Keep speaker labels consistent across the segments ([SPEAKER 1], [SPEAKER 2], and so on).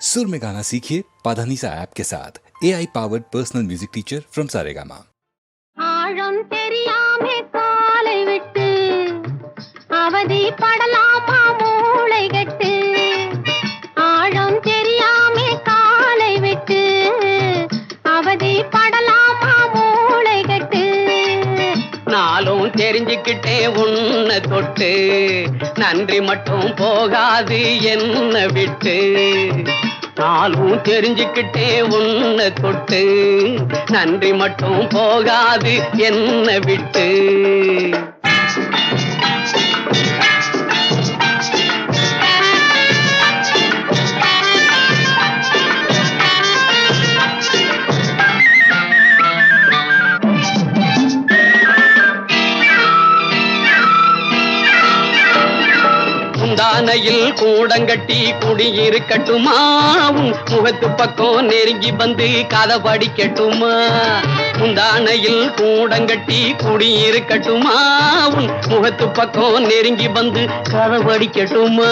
[SPEAKER 1] सुर में गाना सीखिए पाधानीसा ऐप के साथ A I powered personal music teacher from Saregama
[SPEAKER 2] ஆழம் தெரியாமே காலை விட்டு அவதி படலாமா மூளை கட்டு ஆழம் தெரியாமே காலை விட்டு அவதி படலாமா மூளை கட்டு
[SPEAKER 3] நாளும் தெரிஞ்சுக்கிட்டே உன்னை தொட்டு நன்றி மட்டும் போகாது என்ன விட்டு நாளும் தெரிஞ்சுக்கிட்டே உன்னை தொட்டு நன்றி மட்டும் போகாது என்ன விட்டு. முந்தானையில் கூடங்கட்டி குடியிருக்கட்டுமா முகத்து பக்கம் நெருங்கி வந்து கதை படிக்கட்டுமா முந்தானையில் கூடங்கட்டி குடியிருக்கட்டுமா முகத்து பக்கம் நெருங்கி வந்து கதை படிக்கட்டுமா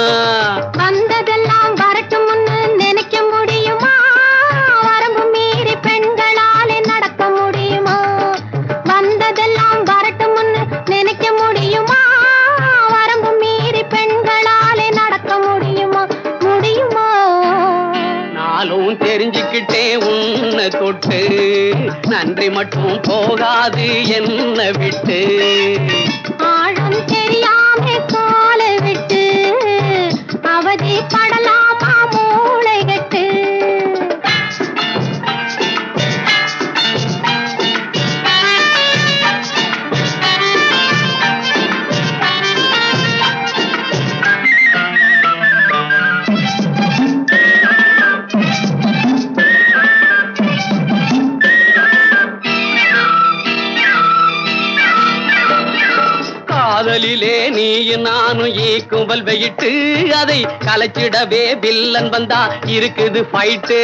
[SPEAKER 2] வந்ததெல்லாம் வரட்டும்
[SPEAKER 3] நினைக்கும் தெரிஞ்சுக்கிட்டே உன்னை தொட்டு. நன்றி மட்டும் போகாது என்ன விட்டு.
[SPEAKER 2] ஆழம் தெரியாம காலை விட்டு. அவதி
[SPEAKER 3] காதலிலே நீயும் நானும் ஈக்கும்பல் வெயிட்டு அதை கலைச்சிடவே வில்லன் வந்தா இருக்குது ஃபைட்டு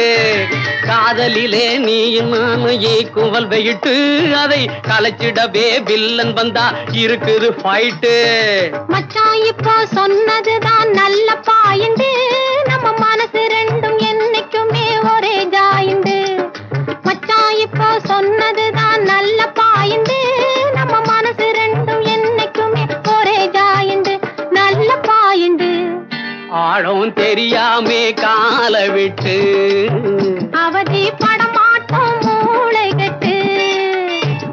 [SPEAKER 3] காதலிலே நீயும் நானும் ஈக்கும்பல் வெயிட்டு அதை கலைச்சிடவே வில்லன் வந்தா இருக்குது ஃபைட்டு
[SPEAKER 2] மச்சான் இப்போ சொன்னதுதான் நல்ல பாயிண்டு நம்ம மனசு ரெண்டும் என்னைக்குமே ஒரே ஜாயிண்டு மச்சான் இப்போ சொன்னதுதான்
[SPEAKER 3] ஆழம் தெரியாமே கால விட்டு.
[SPEAKER 2] அவதி படமாட்டோம் மூளை கட்டு.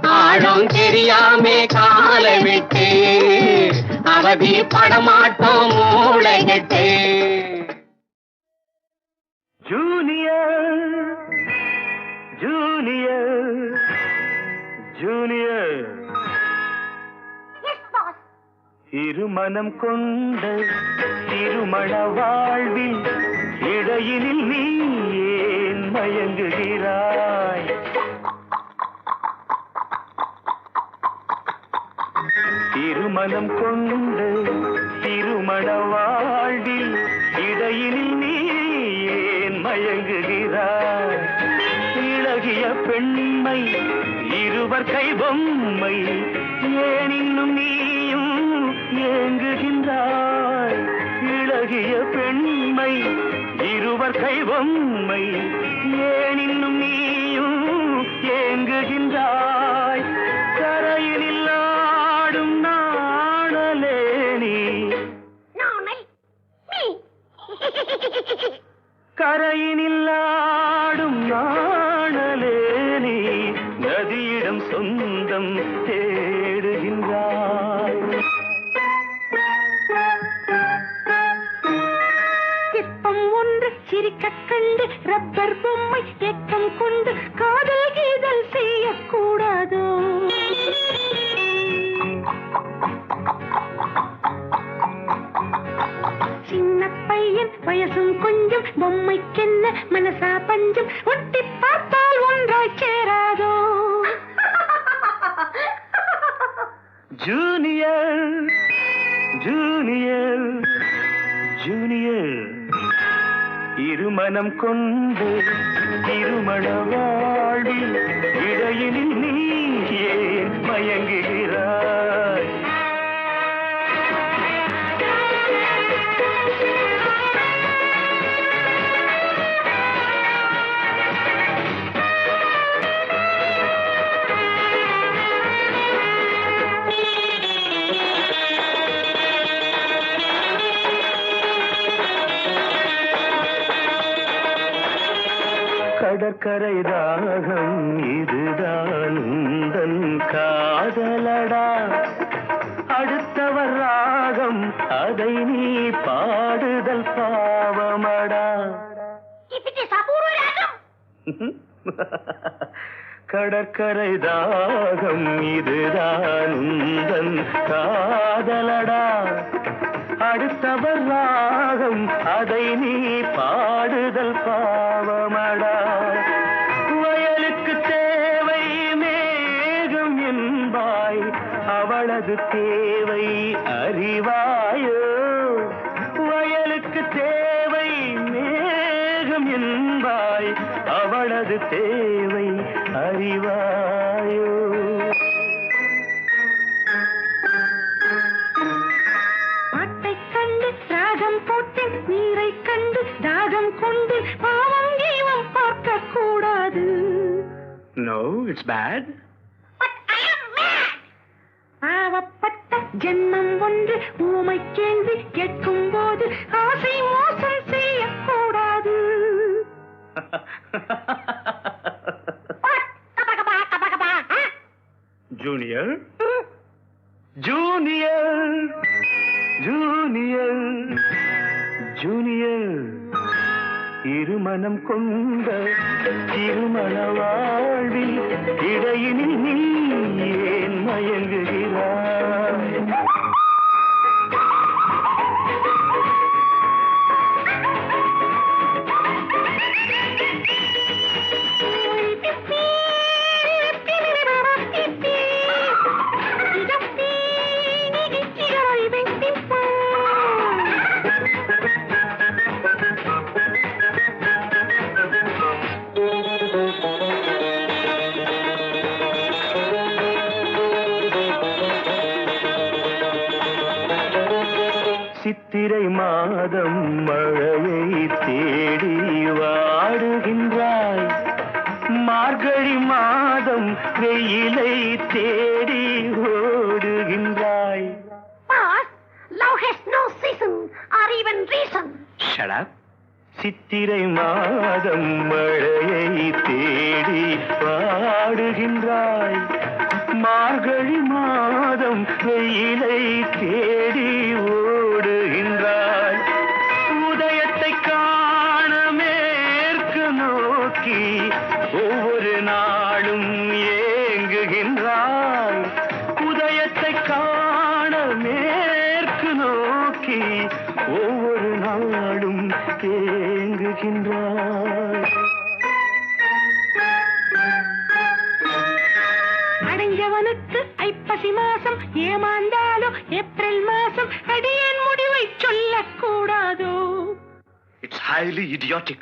[SPEAKER 3] ஆழம் தெரியாமே கால விட்டு. அவதி படமாட்டோம் மூளைகட்டு
[SPEAKER 4] ஜூனியர் ஜூனியர் ஜூனியர். இருமனம் கொண்ட திருமண வாழ்வில் இடையினில் நீ ஏன் மயங்குகிறாய்? திருமணம் கொண்டு திருமண வாழ்வில் இடையினில் நீ ஏன் மயங்குகிறாய்? இழகிய பெண்மை இருவர் கை பொம்மை ஏன் இன்னும் நீயும் ஏங்குகின்றாய். இளகிய பெண்மை இருவர் கை பொம்மை. ஏன் இன்னும் நீயும் ஏங்குகின்றாய். கரையினில் ஆடும் நாணலே நீ. கரையினில் ஆடும் நாணலே நீ. நதியிடம் சொந்தம்
[SPEAKER 2] சிரிக்க கண்டு ரப்பர் பொம்மை ஏக்கம் கொண்டு காதல் கீதல் செய்யக்கூடாதோ. சின்ன பையன் வயசும் கொஞ்சம் பொம்மைக்கென்ன மனசா பஞ்சம் ஒட்டி பார்த்தால் ஒன்றாய் சேராதோ.
[SPEAKER 4] Junior junior. மனம் கொண்டு திருமண வாழ்வில் இடையினில் நீ ஏன் மயங்குகிறாய்? கடற்கரை தாகம் இதுதான் உந்தன் காதலடா. அடுத்தவர் ராகம் அதை நீ பாடுதல் பாவமடா. வயலுக்கு தேவை மேகம் என்பாய் அவளது தேவை
[SPEAKER 5] அறிவா தாகம் கொண்டு பாவம் ஜீவம் பார்க்க கூடாது
[SPEAKER 4] நோ இட்ஸ் பேட்
[SPEAKER 5] பாவப்பட்ட ஜென்மம் ஒன்று ஊமை கேள்வி கேட்கும் போது ஆசை மோசம் செய்யக்கூடாது.
[SPEAKER 4] ஜூனியர் ஜூனியர் ஜூனியர் ஜூனியர் இருமனம் கொண்ட திருமண வாழ்வில் இடையினில் நீ ஏன் மயங்குகிறாய்? சித்திரை மாதம் மழையை தேடி பாடுகின்றாய். மார்கழி மாதம் வெயிலை தேடி ஹைலி idiotic.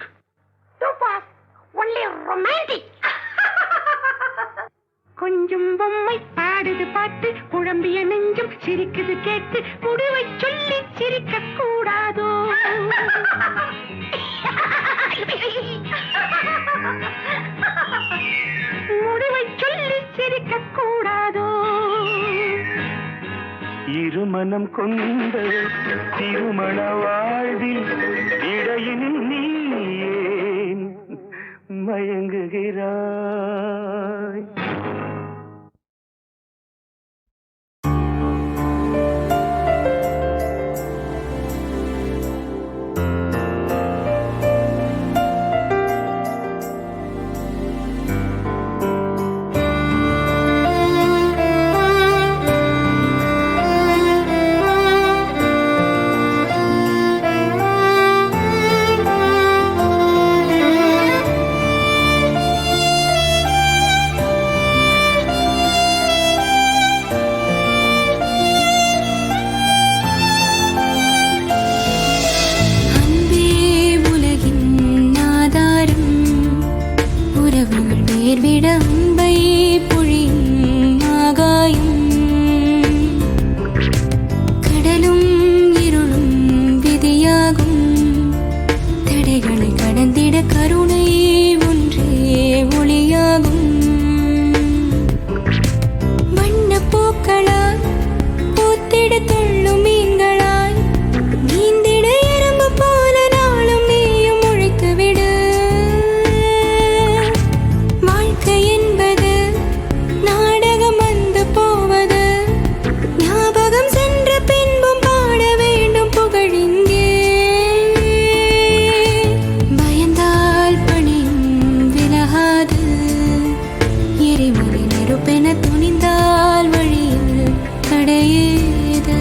[SPEAKER 5] ஒன்லி ரொமான்டிக் கொஞ்சம் பொம்மை பாடுது பாட்டு குழம்பிய நெஞ்சும் சிரிக்குது கேட்டு முடிவை சொல்லி சிரிக்க கூடாதோ? முடிவை சொல்லி சிரிக்க கூடாதோ?
[SPEAKER 4] இருமனம் கொண்ட திருமண வாழ்வில் இடையினில் நீ ஏன் மயங்குகிறாய்.
[SPEAKER 6] தப்பென துணிந்தால் வழியில்
[SPEAKER 7] கடையேதா.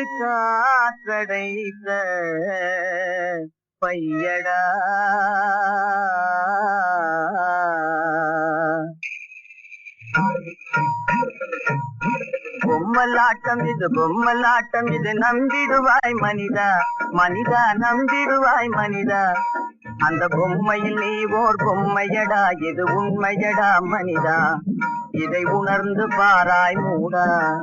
[SPEAKER 7] ஒரு காத்தடைத்த பையடா. பொம்மலாட்டம் இது பொம்மலாட்டம் இது நம்பிடுவாய் மனிதா. மனிதா நம்பிடுவாய் மனிதா. அந்த பொம்மையில் நீ ஓர் பொம்மையடா இது உண்மையடா மனிதா. இதை உணர்ந்து பாராய் மூடா.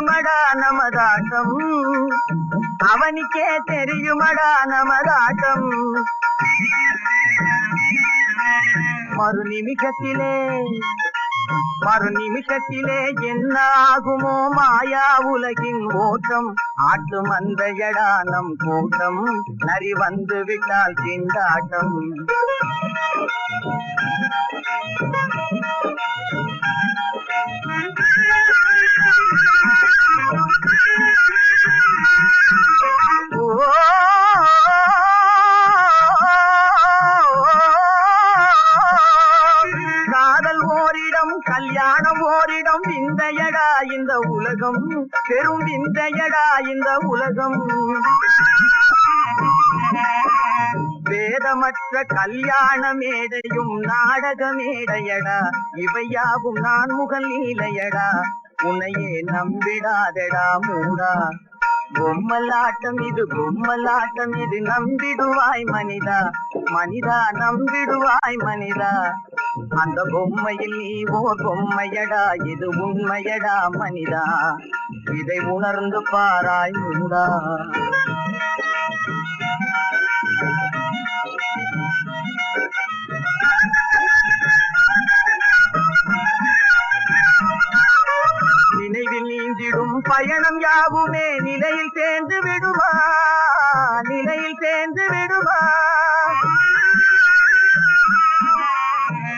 [SPEAKER 7] தெரியுமடா நமதாட்டம் அவனுக்கே தெரியுமடா நமதாட்டம் மறு நிமிஷத்திலே மறு நிமிஷத்திலே என்ன ஆகுமோ மாயா உலகின் ஓட்டம். ஆட்டு மந்தையடா நம் கூட்டம் நரி வந்து விட்டால் திண்டாட்டம். ஓரிடம் விந்தையடா இந்த உலகம். பெரும் விந்தையடா இந்த உலகம். வேதமற்ற கல்யாண மேடையும் நாடக மேடையடா. இவையாகும் நான் முகநீலையடா. உன்னையே நம்பிடாதடா மூடா. பொம்மலாட்டம் இது பொம்மலாட்டம் இது. நம்பிடுவாய் மனிதா மனிதா நம்பிடுவாய் மனிதா. அந்த பொம்மையில் நீ ஓர் பொம்மையடா இது உண்மையடா மனிதா. இதை உணர்ந்து பாராய் மூடா நினைவில் நீந்திடும் பயணம் யாவுமே நிலையில் சேர்ந்து விடுமா? நிலையில் சேர்ந்து விடுமா?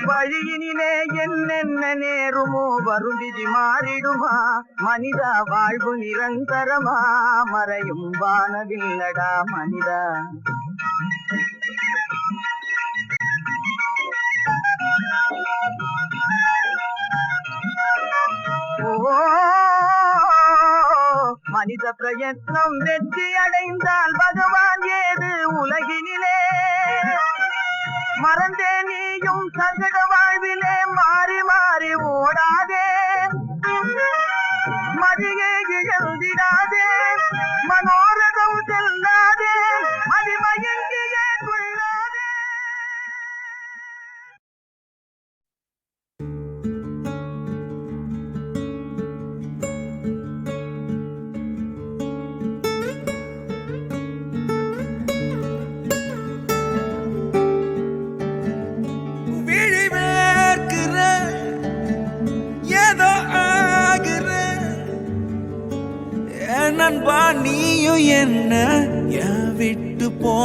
[SPEAKER 7] வழியினிலே என்னென்ன நேருமோ வருந்திதி மாறிடுமா? மனிதா வாழ்வு நிரந்தரமா? மறையும் வானவில்லடா மனிதா. ஓ பிரயத்னம் வெற்றி அடைந்தால் பகவான் ஏது உலகினிலே? மறந்தே நீயும் சகட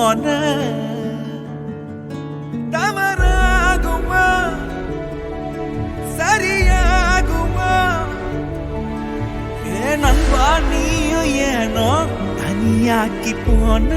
[SPEAKER 8] போன தவறாகுமா? சரியாகுமா? என் நண்பா நீயும் ஏனோ தனியாக்கி போன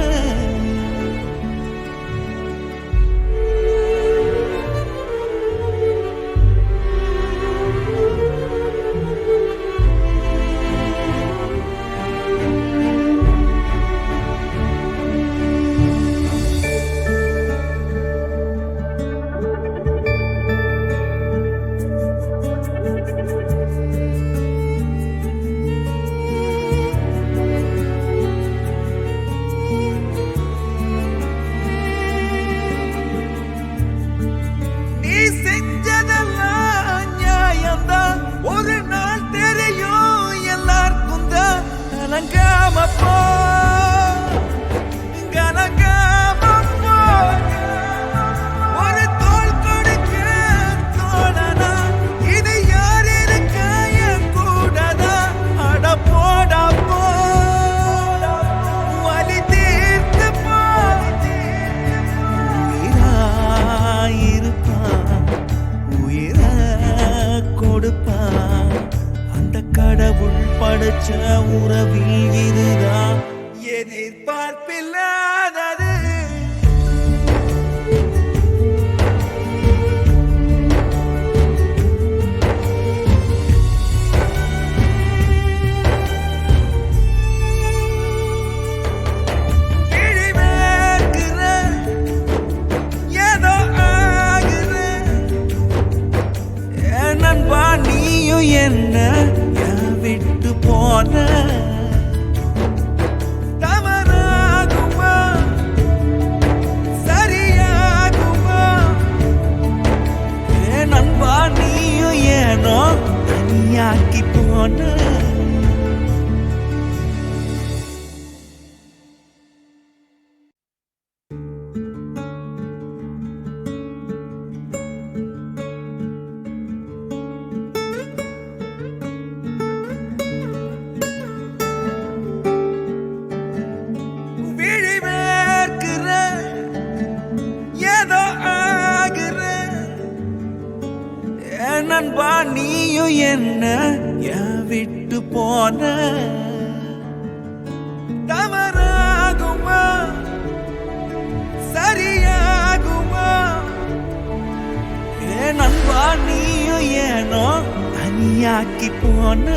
[SPEAKER 8] கிடைச்ச உறவில் இதுதான். எதிர்பார்ப்பில்லை போன தவறாகுமா? சரியாகுமா? ஏன் அன்பா நீயும் ஏனோ தனியாக்கி போன yakipona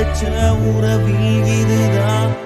[SPEAKER 8] கிடைச்ச உறவில் இதுதான்.